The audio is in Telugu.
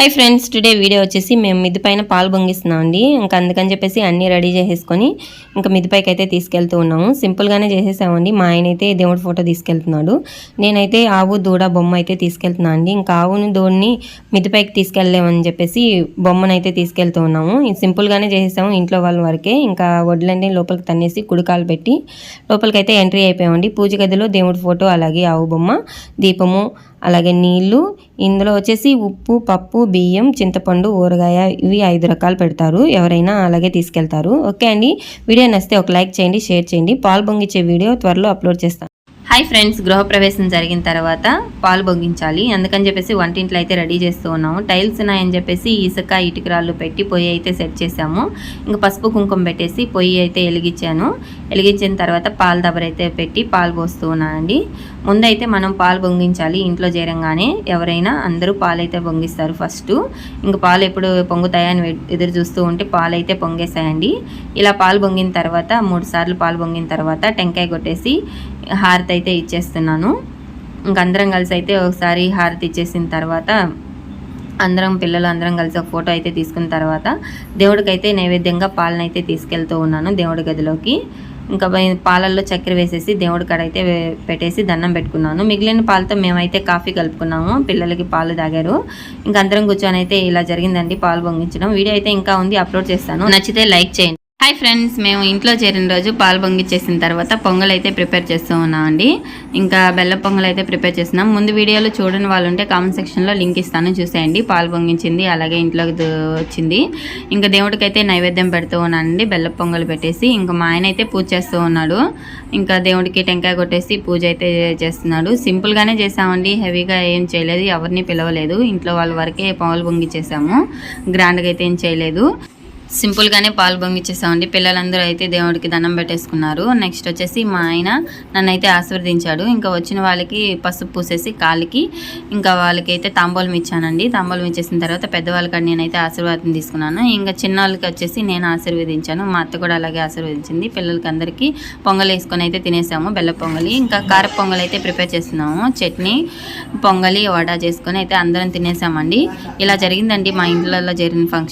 హాయ్ ఫ్రెండ్స్ టుడే వీడియో వచ్చేసి మేము మిద్ది పైన పాలు పొంగిస్తున్నాం అండి. ఇంకా అందుకని చెప్పేసి అన్నీ రెడీ చేసేసుకొని ఇంకా మిద్దిపైకి అయితే తీసుకెళ్తూ ఉన్నాము. సింపుల్గానే చేసేసామండి మా ఆయన అయితే దేవుడి ఫోటో తీసుకెళ్తున్నాడు. నేనైతే ఆవు దూడ బొమ్మ అయితే తీసుకెళ్తున్నా అండి. ఇంకా ఆవుని దూడని మిద్దిపైకి తీసుకెళ్ళలేమని చెప్పేసి బొమ్మను అయితే తీసుకెళ్తూ ఉన్నాము. సింపుల్గానే చేసేసాము ఇంట్లో వాళ్ళ వరకే. ఇంకా వడ్లన్నీ లోపలికి తన్నేసి కుడికాలు పెట్టి లోపలికి అయితే ఎంట్రీ అయిపోయామండి. పూజ గదిలో దేవుడి ఫోటో అలాగే ఆవు బొమ్మ దీపము అలాగే నీళ్ళు ఇందులో వచ్చేసి ఉప్పు పప్పు బియ్యం చింతపండు ఊరగాయ ఇవి ఐదు రకాలు పెడతారు. ఎవరైనా అలాగే తీసుకెళ్తారు. ఓకే అండి. వీడియో నచ్చితే ఒక లైక్ చేయండి షేర్ చేయండి. పాలు పొంగిచ్చే వీడియో త్వరలో అప్లోడ్ చేస్తాను హాయ్ ఫ్రెండ్స్ గృహప్రవేశం జరిగిన తర్వాత పాలు బొగ్గించాలి అందుకని చెప్పేసి వంటింట్లో అయితే రెడీ చేస్తూ ఉన్నాము. టైల్స్ ఉన్నాయని చెప్పేసి ఇసుక ఇటుకరాళ్ళు పెట్టి పొయ్యి అయితే సెట్ చేసాము ఇంకా పసుపు కుంకుమ పెట్టేసి పొయ్యి అయితే వెలిగించాను. వెలిగించిన తర్వాత పాల దబర అయితే పెట్టి పాలు పోస్తూ ఉన్నానండి. ముందైతే మనం పాలు పొంగించాలి. ఇంట్లో చేరంగానే ఎవరైనా అందరూ పాలు అయితే పొంగిస్తారు ఫస్ట్. ఇంకా పాలు ఎప్పుడు పొంగుతాయని ఎదురు చూస్తూ ఉంటే పాలు అయితే పొంగేసాయండి ఇలా పాలు పొంగిన తర్వాత మూడు సార్లు పాలు పొంగిన తర్వాత టెంకాయ కొట్టేసి హారతి అయితే ఇచ్చేస్తున్నాను. ఇంకా అందరం కలిసి అయితే ఒకసారి హారతి ఇచ్చేసిన తర్వాత అందరం పిల్లలు అందరం కలిసి ఒక ఫోటో అయితే తీసుకున్న తర్వాత దేవుడికైతే నైవేద్యంగా పాలన అయితే తీసుకెళ్తూ ఉన్నాను దేవుడి గదిలోకి. ఇంకా పాలల్లో చక్కెర వేసేసి దేవుడి కాడ అయితే పెట్టేసి దండం పెట్టుకున్నాను. మిగిలిన పాలతో మేమైతే కాఫీ కలుపుకున్నాము. పిల్లలకి పాలు తాగారు. ఇంకా అందరం కూర్చొని అయితే ఇలా జరిగిందండి. పాలు పొంగించడం. వీడియో అయితే ఇంకా ఉంది. అప్లోడ్ చేస్తాను. నచ్చితే లైక్ చేయండి. హాయ్ ఫ్రెండ్స్ మేము ఇంట్లో చేరిన రోజు పాలు పొంగిచ్చేసిన తర్వాత పొంగల్ అయితే ప్రిపేర్ చేస్తూ ఉన్నామండి. ఇంకా బెల్ల పొంగల్ అయితే ప్రిపేర్ చేస్తున్నాం. ముందు వీడియోలో చూడని వాళ్ళు ఉంటే కామెంట్ సెక్షన్లో లింక్ ఇస్తాను. చూసేయండి. పాలు పొంగించింది అలాగే ఇంట్లోకి వచ్చింది. ఇంకా దేవుడికి అయితే నైవేద్యం పెడుతూ ఉన్నానండి. బెల్ల పొంగల్ పెట్టేసి ఇంకా మా ఆయన అయితే పూజ చేస్తూ ఉన్నాడు. ఇంకా దేవుడికి టెంకాయ కొట్టేసి పూజ అయితే చేస్తున్నాడు. సింపుల్గానే చేసామండి. హెవీగా ఏం చేయలేదు. ఎవరిని పిలవలేదు. ఇంట్లో వాళ్ళ వరకే పాలు పొంగిచ్చేసాము గ్రాండ్గా అయితే ఏం చేయలేదు. సింపుల్గానే పాలు పొంగిచ్చేసామండి పిల్లలందరూ అయితే దేవుడికి దండం పెట్టేసుకున్నారు. నెక్స్ట్ వచ్చేసి మా ఆయన నన్ను అయితే ఆశీర్వదించాడు. ఇంకా వచ్చిన వాళ్ళకి పసుపు పూసేసి కాలికి ఇంకా వాళ్ళకి అయితే తాంబూలం ఇచ్చానండి. తాంబూలం ఇచ్చేసిన తర్వాత పెద్దవాళ్ళకి నేనైతే ఆశీర్వాదం తీసుకున్నాను. ఇంకా చిన్న వాళ్ళకి వచ్చేసి నేను ఆశీర్వదించాను. మా అత్త కూడా అలాగే ఆశీర్వదించింది. పిల్లలకి అందరికీ పొంగల్ వేసుకొని అయితే తినేసాము. బెల్ల పొంగలి ఇంకా కార పొంగల్ అయితే ప్రిపేర్ చేస్తున్నాము. చట్నీ పొంగలి వడ చేసుకొని అయితే అందరం తినేసామండి. ఇలా జరిగిందండి మా ఇంట్లో జరిగిన ఫంక్షన్.